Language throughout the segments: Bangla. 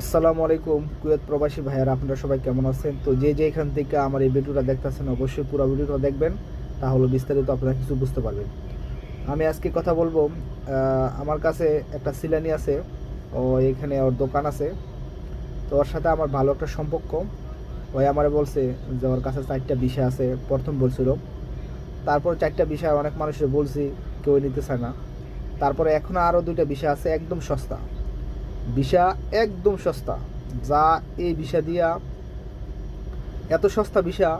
আসসালামু আলাইকুম, কুয়েত প্রবাসী ভাইয়ারা, আপনারা সবাই কেমন আছেন? তো যে যে এখান থেকে আমার এই ভিডিওটা দেখতেছেন, অবশ্যই পুরো ভিডিওটা দেখবেন, তাহলে বিস্তারিত আপনারা কিছু বুঝতে পারবেন। আমি আজকে কথা বলব আমার কাছে একটা সিলানি আছে, ও এখানে ওর দোকান আছে। তো ওর সাথে আমার ভালো একটা সম্পর্ক। ওই আমারে বলছে যে ওর কাছে চারটা বিষয় আছে, প্রথম বলছিল। তারপর চারটা বিষয় অনেক মানুষের বলছি, কেউ নিতে চায় না। তারপরে এখনও আরও দুইটা বিষয় আছে, একদম সস্তা। ভিসা একদম সস্তা। যা এই ভিসা দিয়া এত সস্তা ভিসা,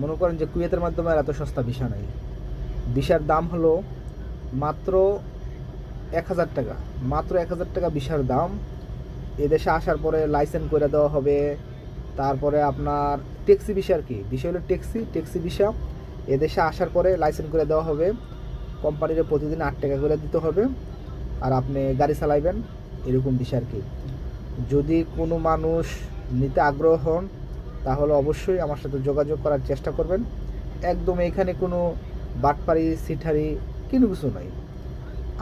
মনে করেন যে কুয়েতের মাধ্যমে আর এত সস্তা ভিসা নাই। ভিসার দাম হলো মাত্র এক হাজার টাকা। মাত্র এক হাজার টাকা ভিসার দাম। এদেশে আসার পরে লাইসেন্স করে দেওয়া হবে। তারপরে আপনার ট্যাক্সি ভিসা আর কি। বিষয় হলো ট্যাক্সি ট্যাক্সি ভিসা এদেশে আসার পরে লাইসেন্স করে দেওয়া হবে। কোম্পানির প্রতিদিন আট টাকা করে দিতে হবে। আর আপনি গাড়ি চালাইবেন। এরকম বিষয় আর কি? যদি কোনো মানুষ নিতে আগ্রহ হন, তাহলে অবশ্যই আমার সাথে যোগাযোগ করার চেষ্টা করবেন। একদম এখানে কোনো বাটপারি সিঠারি, কোনো কিছু নাই।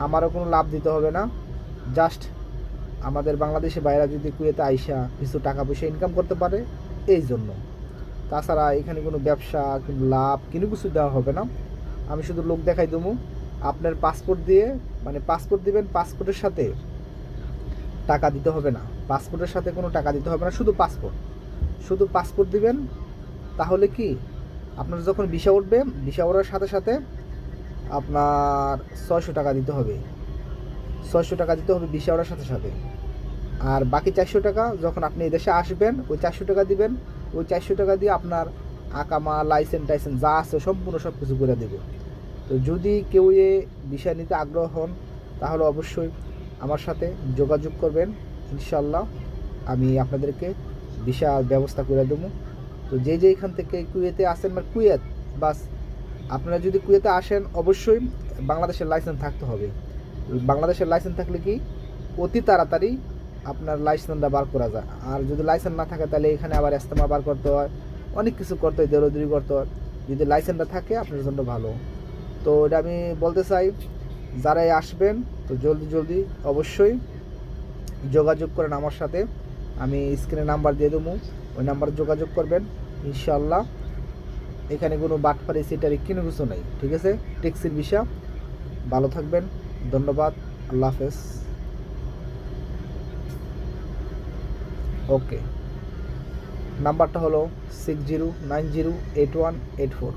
আমারও কোনো লাভ দিতে হবে না। জাস্ট আমাদের বাংলাদেশে বাইরে যদি কুয়েতে আইসা কিছু টাকা পয়সা ইনকাম করতে পারে, এই জন্য। তাছাড়া এখানে কোনো ব্যবসা, কোনো লাভ, কোনো কিছু দেওয়া হবে না। আমি শুধু লোক দেখাই দেবো। আপনার পাসপোর্ট দিয়ে মানে পাসপোর্ট দিবেন পাসপোর্টের সাথে টাকা দিতে হবে না। পাসপোর্টের সাথে কোনো টাকা দিতে হবে না, শুধু পাসপোর্ট। শুধু পাসপোর্ট দিবেন, তাহলে কি? আপনার যখন ভিসা উঠবে, ভিসা ওঠার সাথে সাথে আপনার ছয়শো টাকা দিতে হবে। ছয়শো টাকা দিতে হবে ভিসা ওঠার সাথে সাথে। আর বাকি চারশো টাকা যখন আপনি এদেশে আসবেন, ওই চারশো টাকা দিবেন, ওই চারশো টাকা দিয়ে আপনার আকামা লাইসেন্স টাইসেন্স যা আছে সম্পূর্ণ সব কিছু করে দেবে। তো যদি কেউ এ বিষয় নিতে আগ্রহ হন, তাহলে অবশ্যই আমার সাথে যোগাযোগ করবেন ইনশাল্লাহ আমি আপনাদেরকে বিশাল ব্যবস্থা করে দেবো। তো যে যে এখান থেকে কুয়েতে আসেন বা কুয়েত, বাস, আপনারা যদি কুয়েতে আসেন, অবশ্যই বাংলাদেশের লাইসেন্স থাকতে হবে। বাংলাদেশের লাইসেন্স থাকলে কি অতি তাড়াতাড়ি আপনার লাইসেন্সটা বার করা যায়। আর যদি লাইসেন্স না থাকে, তাহলে এখানে আবার এস্তেমা বার করতে হয়, অনেক কিছু করতে হয় দেরোদরি করতে হয়। যদি লাইসেন্সটা থাকে, আপনার জন্য ভালো। তো এটা আমি বলতে চাই যারাই আসবেন, তো জলদি জলদি অবশ্যই যোগাযোগ করেন আমার সাথে। আমি স্ক্রিনে নাম্বার দিয়ে দেবো, ওই নাম্বারে যোগাযোগ করবেন ইনশাল্লাহ এখানে কোনো বাটপারি সিটারি কোনো কিছু নেই, ঠিক আছে? ট্যাক্সির বিষয় ভালো থাকবেন, ধন্যবাদ, আল্লাহ হাফেজ। ওকে। নাম্বারটা হলো six zero nine zero eight one eight four